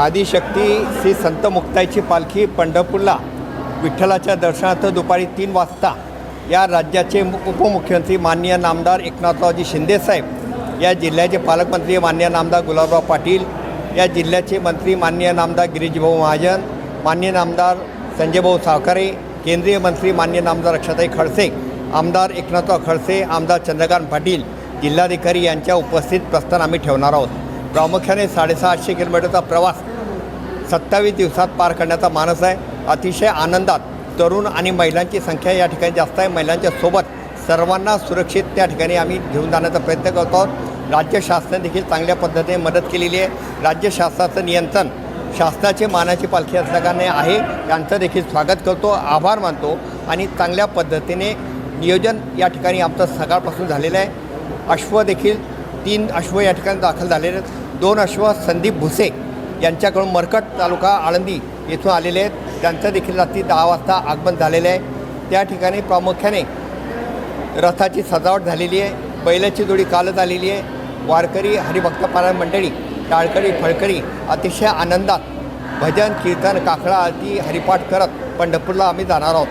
आदिशक्ती श्री संत मुक्ताईची पालखी पंढरपूरला विठ्ठलाच्या दर्शनार्थ दुपारी तीन वाजता या राज्याचे उपमुख्यमंत्री माननीय नामदार एकनाथरावजी शिंदेसाहेब या जिल्ह्याचे पालकमंत्री मान्य नामदार गुलाबराव पाटील या जिल्ह्याचे मंत्री माननीय नामदार गिरीशभाऊ महाजन मान्य नामदार संजयभाऊ सावकारे केंद्रीय मंत्री मान्य नामदार अक्षताई खडसे आमदार एकनाथराव खडसे आमदार चंद्रकांत पाटील जिल्हाधिकारी यांच्या उपस्थित प्रस्थान आम्ही ठेवणार आहोत. प्रामुख्याने साडेसहाशे किलोमीटरचा प्रवास सत्तावीस दिवसात पार करण्याचा मानस आहे. अतिशय आनंदात तरुण आणि महिलांची संख्या या ठिकाणी जास्त आहे. महिलांच्या सोबत सर्वांना सुरक्षित त्या ठिकाणी आम्ही घेऊन जाण्याचा प्रयत्न करतो. आहोत राज्य शासनाने देखील चांगल्या पद्धतीने मदत केलेली आहे. राज्य शासनाचं नियंत्रण शासनाची मानाची पालखी असल्याकारणे आहे. त्यांचं देखील स्वागत करतो. आभार मानतो आणि चांगल्या पद्धतीने नियोजन या ठिकाणी आमचं सकाळपासून झालेलं आहे. अश्व देखील तीन अश्व या ठिकाणी दाखल झालेले आहेत. दोन अश्व संदीप भुसे यांच्याकडून मरकट तालुका आळंदी येथून आलेले आहेत. त्यांचं देखील रात्री दहा वाजता आगमन झालेलं आहे. त्या ठिकाणी प्रामुख्याने रथाची सजावट झालेली आहे. बैलाची जोडी कालच आलेली आहे. वारकरी हरिभक्तपारायण मंडळी टाळकरी फळकरी अतिशय आनंदात भजन कीर्तन काकडा आरती हरिपाठ करत पंढरपूरला आम्ही जाणार आहोत.